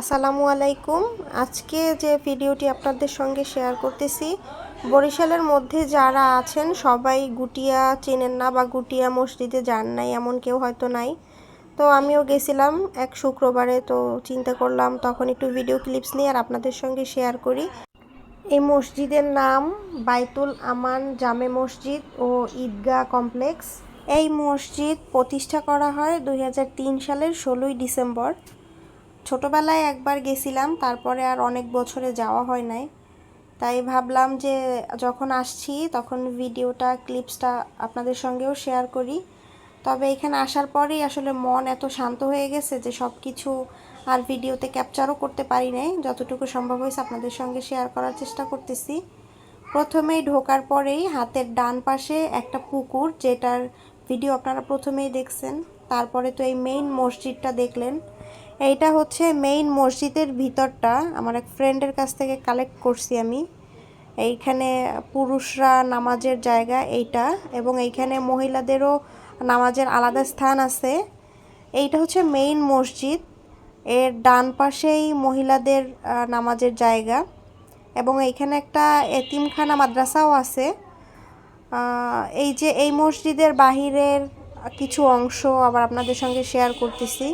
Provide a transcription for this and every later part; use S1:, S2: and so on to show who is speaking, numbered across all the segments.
S1: আসসালামু আলাইকুম। আজকে যে ভিডিওটি আপনাদের সঙ্গে শেয়ার করতেছি, বরিশালের মধ্যে যারা আছেন, সবাই গুটিয়া চেনেন না বা গুটিয়া মসজিদে যান নাই এমন কেউ হয়তো নাই। তো আমিও গেছিলাম এক শুক্রবারে, তো চিন্তা করলাম তখন একটু ভিডিও ক্লিপস নিয়ে আর আপনাদের সঙ্গে শেয়ার করি। এই মসজিদের নাম বাইতুল আমান জামে মসজিদ ও ঈদগাহ কমপ্লেক্স। এই মসজিদ প্রতিষ্ঠা করা হয় দু হাজার তিন সালের ষোলোই ডিসেম্বর। ছোটোবেলায় একবার গেছিলাম, তারপরে আর অনেক বছরে যাওয়া হয় নাই। তাই ভাবলাম যে যখন আসছি তখন ভিডিওটা, ক্লিপসটা আপনাদের সঙ্গেও শেয়ার করি। তবে এখানে আসার পরেই আসলে মন এত শান্ত হয়ে গেছে যে সব কিছু আর ভিডিওতে ক্যাপচারও করতে পারি নাই। যতটুকু সম্ভব হয়েছে আপনাদের সঙ্গে শেয়ার করার চেষ্টা করতেছি। প্রথমেই ঢোকার পরেই হাতের ডান পাশে একটা পুকুর, যেটার ভিডিও আপনারা প্রথমেই দেখছেন। তারপরে তো এই মেইন মসজিদটা দেখলেন। এইটা হচ্ছে মেইন মসজিদের ভিতরটা। আমার এক ফ্রেন্ডের কাছ থেকে কালেক্ট করছি আমি। এইখানে পুরুষরা নামাজের জায়গা এইটা এবং এইখানে মহিলাদেরও নামাজের আলাদা স্থান আছে। এইটা হচ্ছে মেইন মসজিদ। এর ডান পাশেই মহিলাদের নামাজের জায়গা এবং এইখানে একটা এতিমখানা মাদ্রাসাও আছে। এই যে এই মসজিদের বাহিরের কিছু অংশ আবার আপনাদের সঙ্গে শেয়ার করতেছি।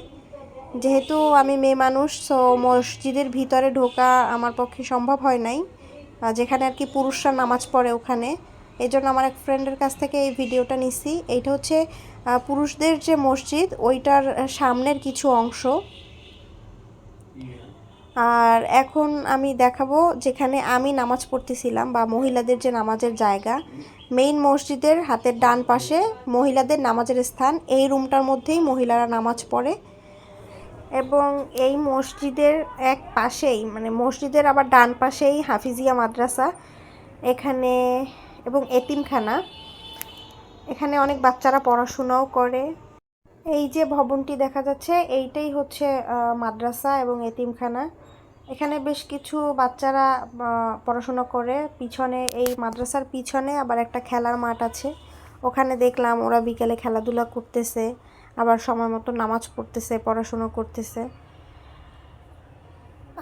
S1: যেহেতু আমি মেয়ে মানুষ সো মসজিদের ভিতরে ঢোকা আমার পক্ষে সম্ভব হয় নাই। যেখানে আর কি পুরুষরা নামাজ পড়ে ওখানে। এই জন্য আমার এক ফ্রেন্ডের কাছ থেকে এই ভিডিওটা নিছি। এইটা হচ্ছে পুরুষদের যে মসজিদ, ওইটার সামনের কিছু অংশ। আর এখন আমি দেখাবো যেখানে আমি নামাজ পড়তেছিলাম বা মহিলাদের যে নামাজের জায়গা। মেইন মসজিদের হাতের ডান পাশে মহিলাদের নামাজের স্থান। এই রুমটার মধ্যেই মহিলারা নামাজ পড়ে। এবং এই মসজিদের এক পাশেই মানে মসজিদের আবার ডান পাশেই হাফিজিয়া মাদ্রাসা, এখানে এবং এতিমখানা। এখানে অনেক বাচ্চারা পড়াশোনাও করে। এই যে ভবনটি দেখা যাচ্ছে, এইটাই হচ্ছে মাদ্রাসা এবং এতিমখানা। এখানে বেশ কিছু বাচ্চারা পড়াশোনা করে। পিছনে, এই মাদ্রাসার পিছনে আবার একটা খেলার মাঠ আছে। ওখানে দেখলাম ওরা বিকেলে খেলাধুলা করতেছে। আবার সময় মতো নামাজ পড়তেছে, পড়াশুনো করতেছে।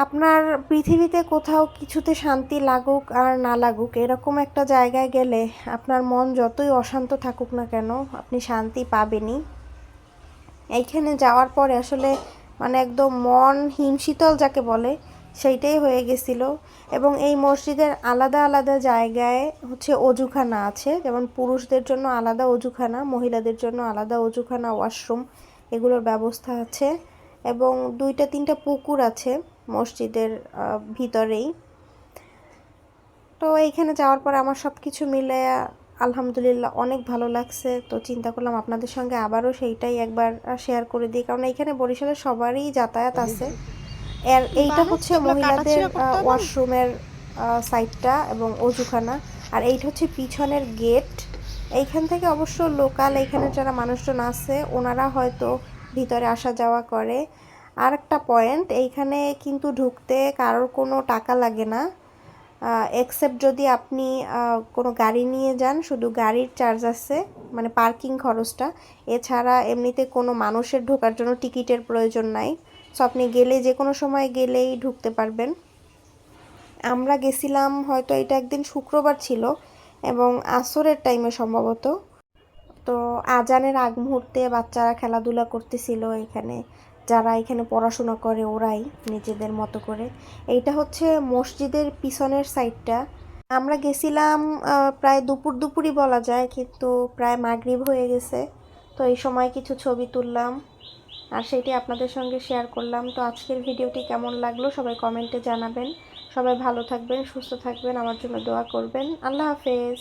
S1: আপনার পৃথিবীতে কোথাও কিছুতে শান্তি লাগুক আর না লাগুক, এরকম একটা জায়গায় গেলে আপনার মন যতই অশান্ত থাকুক না কেন, আপনি শান্তি পাবেনই। এইখানে যাওয়ার পরে আসলে মানে একদম মন হিমশীতল যাকে বলে সেইটাই হয়ে গেছিল। এবং এই মসজিদের আলাদা আলাদা জায়গায় হচ্ছে অজুখানা আছে। যেমন পুরুষদের জন্য আলাদা অজুখানা, মহিলাদের জন্য আলাদা অজুখানা, ওয়াশরুম এগুলোর ব্যবস্থা আছে। এবং দুইটা তিনটা পুকুর আছে মসজিদের ভিতরেই। তো এইখানে যাওয়ার পর আমার সব কিছু মিলে আলহামদুলিল্লাহ অনেক ভালো লাগছে। তো চিন্তা করলাম আপনাদের সঙ্গে আবারও সেইটাই একবার শেয়ার করে দিই। কারণ এইখানে বরিশালের সবারই যাতায়াত আছে। এর এইটা হচ্ছে মহিলাদের ওয়াশরুমের সাইডটা এবং অজুখানা। আর এইটা হচ্ছে পিছনের গেট। এইখান থেকে অবশ্য লোকাল এইখানে যারা মানুষজন আছে ওনারা হয়তো ভিতরে আসা যাওয়া করে। আর একটা পয়েন্ট এইখানে কিন্তু ঢুকতে কারোর কোনো টাকা লাগে না। এক্সেপ্ট যদি আপনি কোনো গাড়ি নিয়ে যান শুধু গাড়ির চার্জ আছে মানে পার্কিং খরচটা। এছাড়া এমনিতে কোনো মানুষের ঢোকার জন্য টিকিটের প্রয়োজন নাই। সো আপনি গেলে যে কোনো সময় গেলেই ঢুকতে পারবেন। আমরা গেছিলাম হয়তো এটা একদিন শুক্রবার ছিল এবং আসরের টাইমে সম্ভবত। তো আজানের আগ মুহূর্তে বাচ্চারা খেলাধুলা করতেছিল এখানে, যারা এখানে পড়াশোনা করে ওরাই নিজেদের মতো করে। এইটা হচ্ছে মসজিদের পিছনের সাইডটা আমরা গেছিলাম প্রায় দুপুর দুপুরই বলা যায়, কিন্তু প্রায় মাগরিব হয়ে গেছে। তো এই সময় কিছু ছবি তুললাম। আর সেইটি আপনাদের সঙ্গে শেয়ার করলাম। তো আজকের ভিডিওটি কেমন লাগল সবাই কমেন্টে জানাবেন। সবাই ভালো থাকবেন, সুস্থ থাকবেন, আমার জন্য দোয়া করবেন। আল্লাহ হাফেজ।